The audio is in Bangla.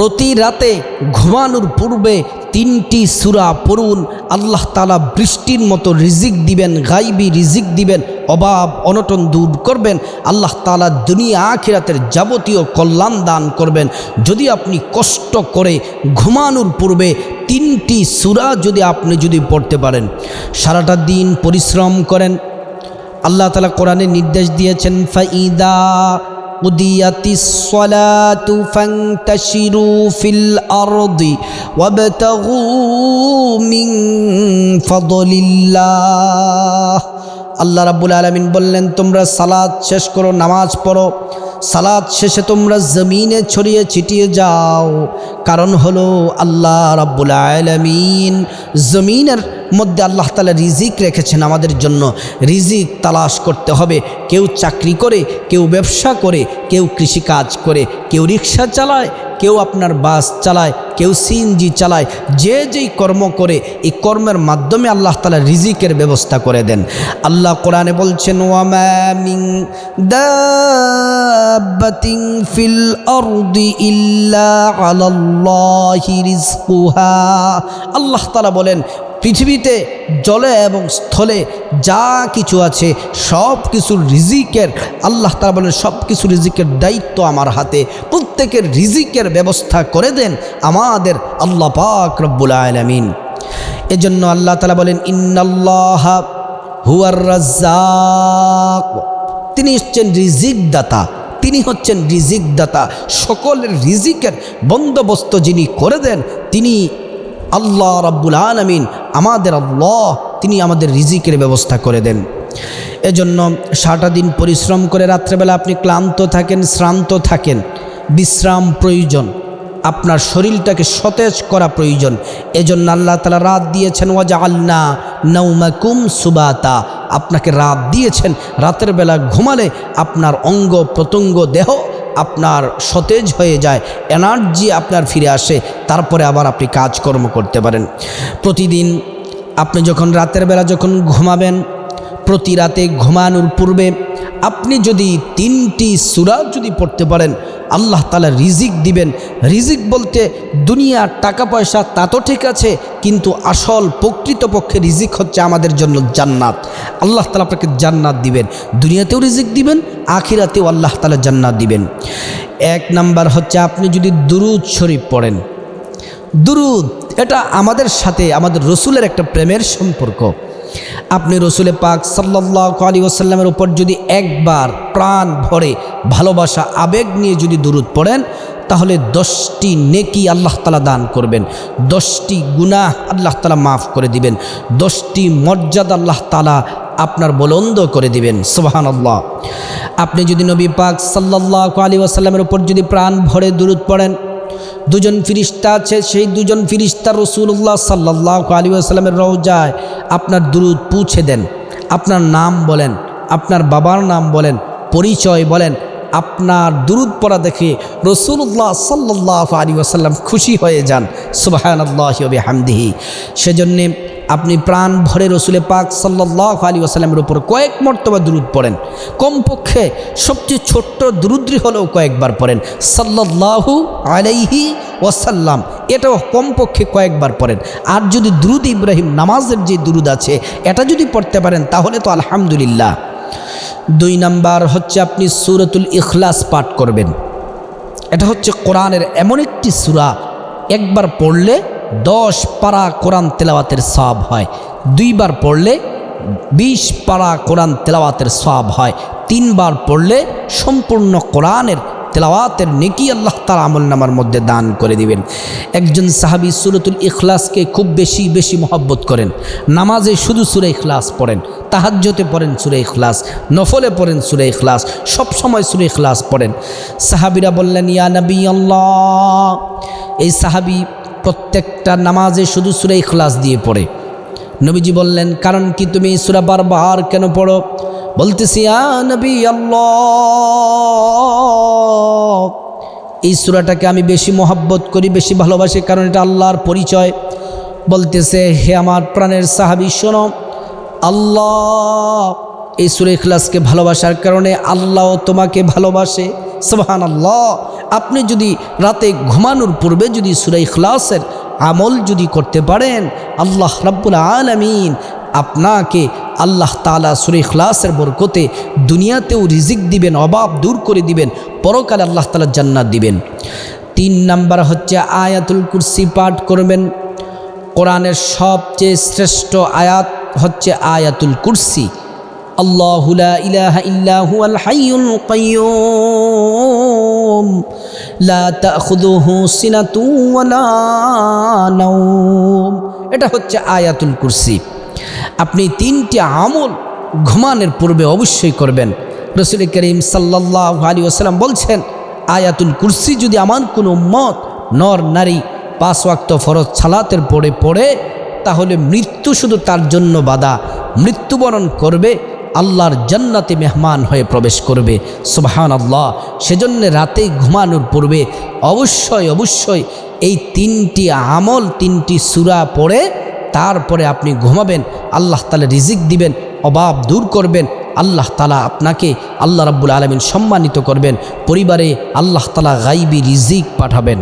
প্রতি রাতে ঘুমানোর পূর্বে তিনটি সুরা পড়ুন। আল্লাহ তালা বৃষ্টির মতো রিজিক দিবেন, গাইবি রিজিক দিবেন, অভাব, অনটন দূর করবেন। আল্লাহ তালা দুনিয়া আখিরাতের যাবতীয় কল্যাণ দান করবেন। যদি আপনি কষ্ট করে ঘুমানোর পূর্বে তিনটি সুরা যদি আপনি যদি পড়তে পারেন, সারাটা দিন পরিশ্রম করেন। আল্লাহ তালা কোরআনে নির্দেশ দিয়েছেন, ফাইদা قضيت الصلاة فانتشروا في الأرض وابتغوا من فضل الله আল্লাহ রাব্বুল আলমিন বললেন তোমরা সালাদ শেষ করো নামাজ পড়ো সালাদ শেষে তোমরা জমিনে ছড়িয়ে ছিটিয়ে যাও কারণ হলো আল্লাহ রাব্বুল আলমিন জমিনের মধ্যে আল্লাহ তালা রিজিক রেখেছেন আমাদের জন্য। রিজিক তালাশ করতে হবে। কেউ চাকরি করে, কেউ ব্যবসা করে, কেউ কৃষিকাজ করে, কেউ রিক্সা চালায়, কেউ আপনার বাস চালায়, কেউ সিএনজি চালায়, যে যেই কর্ম করে, এই কর্মের মাধ্যমে আল্লাহ তালা রিজিকের ব্যবস্থা করে দেন। আল্লাহ কোরআনে বলছেন ইল্লা আল্লাহ তালা বলেন পৃথিবীতে জলে এবং স্থলে যা কিছু আছে, সব কিছু রিজিকের, আল্লাহ তালা বলেন, সব কিছু রিজিকের দায়িত্ব আমার হাতে। প্রত্যেকের রিজিকের ব্যবস্থা করে দেন আমাদের আল্লাহ পাক রব্বুল আলমিন। এজন্য আল্লাহ তালা বলেন, ইন্নাল্লাহ হুয়ার রাজ্জাক। তিনি হচ্ছেন রিজিক দাতা তিনি হচ্ছেন রিজিক দাতা সকলের রিজিকের বন্দোবস্ত যিনি করে দেন, তিনি আল্লাহ রাব্বুল আলমিন আমাদের আল্লাহ, তিনি আমাদের রিজিকের ব্যবস্থা করে দেন। এজন্য সারাটা দিন পরিশ্রম করে রাত্রেবেলা আপনি ক্লান্ত থাকেন, শ্রান্ত থাকেন। বিশ্রাম প্রয়োজন। আপনার শরীরটাকে সতেজ করা প্রয়োজন। এজন্য আল্লাহ তালা রাত দিয়েছেন ওয়াজা আল্না নৌমাকুম সুবাতা। আপনাকে রাত দিয়েছেন, রাতের বেলা ঘুমালে আপনার অঙ্গ প্রত্যঙ্গ দেহ আপনার সতেজ হয়ে যায় এনার্জি আপনার ফিরে আসে, তারপরে আবার আপনি কাজকর্ম করতে পারেন। প্রতিদিন আপনি যখন রাতের বেলা যখন ঘুমাবেন, প্রতি রাতে ঘুমানোর পূর্বে আপনি যদি তিনটি সুরা যদি পড়তে পারেন, আল্লাহ তালা রিজিক দিবেন। রিজিক বলতে দুনিয়ার টাকা পয়সা তা তো ঠিক আছে কিন্তু আসল প্রকৃতপক্ষে রিজিক হচ্ছে আমাদের জন্য জান্নাত। আল্লাহ তালা আপনাকে জান্নাত দিবেন। দুনিয়াতেও রিজিক দিবেন, আখিরাতেও আল্লাহ তালা জান্নাত দিবেন। এক নাম্বার হচ্ছে আপনি যদি দুরুদ শরীফ পড়েন। দুরুদ, এটা আমাদের সাথে, আমাদের রসুলের একটা প্রেমের সম্পর্ক। আপনি রসুলে পাক সাল্লাহ আলী ওসাল্লামের উপর যদি একবার প্রাণ ভরে ভালোবাসা, আবেগ নিয়ে যদি দূরত পড়েন, তাহলে দশটি নেকি আল্লাহ তালা দান করবেন। দশটি গুনাহ আল্লাহ তালা মাফ করে দিবেন। দশটি মর্যাদা আল্লাহ তালা আপনার বলন্দ করে দিবেন। আল্লাহ আপনি যদি নবী পাক সাল্লাহ আলী ওসাল্লামের উপর যদি প্রাণ ভরে দূরত পড়েন দুজন ফিরিস্তা আছে, সেই দুজন ফিরিস্তা রসুল্লাহ সাল্লাহ আলী আসসালামের রওজায় আপনার দুরুদ পৌঁছে দেন, আপনার নাম বলেন, আপনার বাবার নাম বলেন, পরিচয় বলেন আপনার দুরুদ পড়া দেখে রসুল্লাহ সাল্লাহ আলী আসাল্লাম খুশি হয়ে যান। সুবাহান আল্লাহ হামদিহি সেজন্যে আপনি প্রাণ ভরে রসুলে পাক সাল্লাহ আলী আসাল্লামের উপর কয়েক মর্তবা দুরুদ পড়েন। কমপক্ষে সবচেয়ে ছোট্ট দুরুদ্রি হলেও কয়েকবার পড়েন। সাল্লাহু আলাইহি ওয়াসাল্লাম, এটাও কমপক্ষে কয়েকবার পড়েন। আর যদি দুরুদ ইব্রাহিম নামাজের যে দুরুদ আছে, এটা যদি পড়তে পারেন, তাহলে তো আলহামদুলিল্লাহ। দুই নাম্বার হচ্ছে আপনি সুরতুল ইখলাস পাঠ করবেন। এটা হচ্ছে কোরআনের এমন একটি সুরা, একবার পড়লে দশ পারা কোরআন তেলাওয়াতের সব হয়, দুইবার পড়লে বিশ পারা কোরআন তেলাওয়াতের সব হয়, তিনবার পড়লে সম্পূর্ণ কোরআনের তেলাওয়াতের নেকি আল্লাহ তার আমল নামার মধ্যে দান করে দিবেন। একজন সাহাবি সুরতুল ইখলাসকে খুব বেশি বেশি মহব্বত করেন। নামাজে শুধু সুরে ইখলাস পড়েন তাহাজ্যতে পড়েন সুরে ইখলাস, নফলে পড়েন সুরে ইখলাস সবসময় সুরে ইখলাস পড়েন। সাহাবিরা বললেন, ইয়া নবী আল্লাহ! এই সাহাবি প্রত্যেকটা নামাজে শুধু সুরে ইখলাস দিয়ে পড়ে। নবীজি বললেন, কারণ কি তুমি সুরা বারবার কেন পড়ো? বলতেছি নবী আল্লাহ! এই সুরাটাকে আমি বেশি মহাব্বত করি, বেশি ভালোবাসি কারণ এটা আল্লাহর পরিচয়। বলতেছে, হে আমার প্রাণের সাহাবি, শোনো, আল্লাহ এই সুরে ইখলাসকে ভালোবাসার কারণে আল্লাহ তোমাকে ভালোবাসে। সোহান আল্লাহ আপনি যদি রাতে ঘুমানোর পূর্বে যদি সুরাই খ্লাসের আমল যদি করতে পারেন, আল্লাহ রাব্বুল আলমিন আপনাকে আল্লাহ তালা সুরে খ্লাসের বরকতে দুনিয়াতেও রিজিক দিবেন, অভাব দূর করে দিবেন, পরকালে আল্লাহ তালা জান্নাত দিবেন। তিন নাম্বার হচ্ছে আয়াতুল কুরসি পাঠ করবেন। কোরআনের সবচেয়ে শ্রেষ্ঠ আয়াত হচ্ছে আয়াতুল কুরসি। এটা হচ্ছে আয়াতুল কুরসি। আপনি তিনটি আমল ঘুমানোর পূর্বে অবশ্যই করবেন। রসুল করিম সাল্লাহ আলী ওসালাম বলছেন, আয়াতুল কুরসি যদি আমার কোনো মত নর, নারী পাঁচ ওয়াক্ত ফরজ ছালাতের পড়ে পড়ে, তাহলে মৃত্যু শুধু তার জন্য বাধা। মৃত্যুবরণ করবে, আল্লাহর জান্নাতে মেহমান হয়ে প্রবেশ করবে। সুবহান আল্লাহ সেজন্য রাতে ঘুমানোর পূর্বে অবশ্যই অবশ্যই এই তিনটি আমল, তিনটি সুরা পড়ে তারপরে আপনি ঘুমাবেন, আল্লাহ তালা রিজিক দিবেন, অভাব দূর করবেন, আল্লাহ তালা আপনাকে আল্লাহ রাব্বুল আলমিন সম্মানিত করবেন, পরিবারে আল্লাহ তালা গাইবি রিজিক পাঠাবেন।